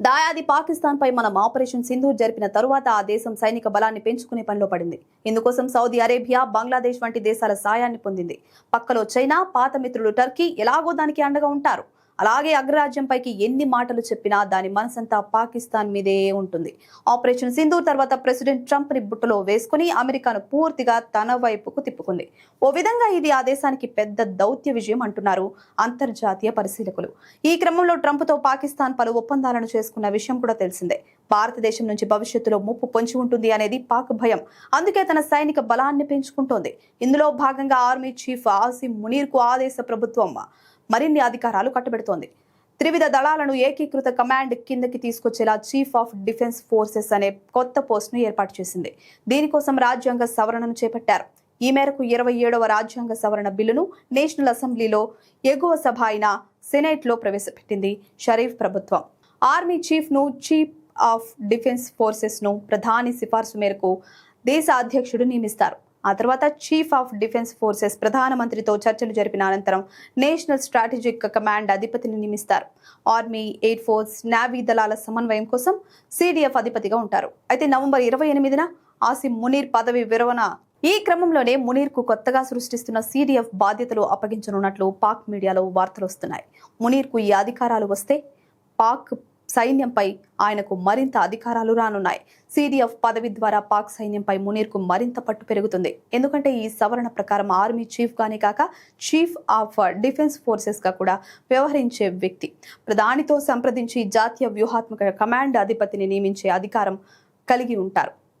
దాయాది పాకిస్తాన్ పై మనం ఆపరేషన్ సింధు జరిపిన తరువాత ఆ దేశం సైనిక బలాన్ని పెంచుకునే పనిలో పడింది. ఇందుకోసం సౌదీ అరేబియా బంగ్లాదేశ్ వంటి దేశాల సాయాన్ని పొందింది. పక్కలో చైనా పాత మిత్రుడు టర్కీ ఎలాగో దానికి అండగా ఉంటారు. అలాగే అగ్రరాజ్యంపైకి ఎన్ని మాటలు చెప్పినా దాని మనసంతా పాకిస్తాన్ మీదే ఉంటుంది. ఆపరేషన్ సింధు తర్వాత ప్రెసిడెంట్ ట్రంప్ని బుట్టలో వేసుకుని అమెరికాను పూర్తిగా తన వైపుకు తిప్పుకుంది. ఓ విధంగా ఇది ఆ దేశానికి పెద్ద దౌత్య విజయం అంటున్నారు అంతర్జాతీయ పరిశీలకులు. ఈ క్రమంలో ట్రంప్తో పాకిస్తాన్ పలు ఒప్పందాలను చేసుకున్న విషయం కూడా తెలిసిందే. భారతదేశం నుంచి భవిష్యత్తులో ముప్పు పొంచి ఉంటుంది అనేది పాక్ భయం. అందుకే తన సైనిక బలాన్ని పెంచుకుంటోంది. ఇందులో భాగంగా ఆర్మీ చీఫ్ ఆసిమ్ మునీర్కు ప్రభుత్వం మరిన్ని అధికారాలు కట్టబెడుతోంది. త్రివిధ దళాలను ఏకీకృత కమాండ్ కిందకి తీసుకొచ్చేలా చీఫ్ ఆఫ్ డిఫెన్స్ ఫోర్సెస్ అనే కొత్త పోస్టును ఏర్పాటు చేసింది. దీనికోసం రాజ్యాంగ సవరణను చేపట్టారు. ఈ మేరకు ఇరవై ఏడవ రాజ్యాంగ సవరణ బిల్లును నేషనల్ అసెంబ్లీలో ఎగువ సభ అయిన సెనేట్లో ప్రవేశపెట్టింది షరీఫ్ ప్రభుత్వం. ఆర్మీ చీఫ్ను చీఫ్ ఆఫ్ డిఫెన్స్ ఫోర్సెస్ను ప్రధాని సిఫార్సు మేరకు దేశ అధ్యక్షుడు నియమిస్తారు. ఆ తర్వాత చీఫ్ ఆఫ్ డిఫెన్స్ ఫోర్సెస్ ప్రధానమంత్రితో చర్చలు జరిపిన అనంతరం నేషనల్ స్ట్రాటజిక్ కమాండ్ అధిపతిని నియమిస్తారు. ఆర్మీ ఎయిర్ ఫోర్స్ నావీ దళాల సమన్వయం కోసం సిడిఎఫ్ అధిపతిగా ఉంటారు. అయితే నవంబర్ ఇరవై ఎనిమిదిన ఆసిం మునీర్ పదవి విరమణ ఈ క్రమంలోనే మునీర్కు కొత్తగా సృష్టిస్తున్న సిడిఎఫ్ బాధ్యతలు అప్పగించనున్నట్లు పాక్ మీడియాలో వార్తలు వస్తున్నాయి. మునీర్కు ఈ అధికారాలు వస్తే పాక్ సైన్యంపై ఆయనకు మరింత అధికారాలు రానున్నాయి. సీడీఎఫ్ పదవి ద్వారా పాక్ సైన్యంపై మునీర్కు మరింత పట్టు పెరుగుతుంది. ఎందుకంటే ఈ సవరణ ప్రకారం ఆర్మీ చీఫ్గానే కాక చీఫ్ ఆఫ్ డిఫెన్స్ ఫోర్సెస్గా కూడా వ్యవహరించే వ్యక్తి. ప్రధానితో సంప్రదించి జాతీయ వ్యూహాత్మక కమాండ్ అధిపతిని నియమించే అధికారం కలిగి ఉంటారు.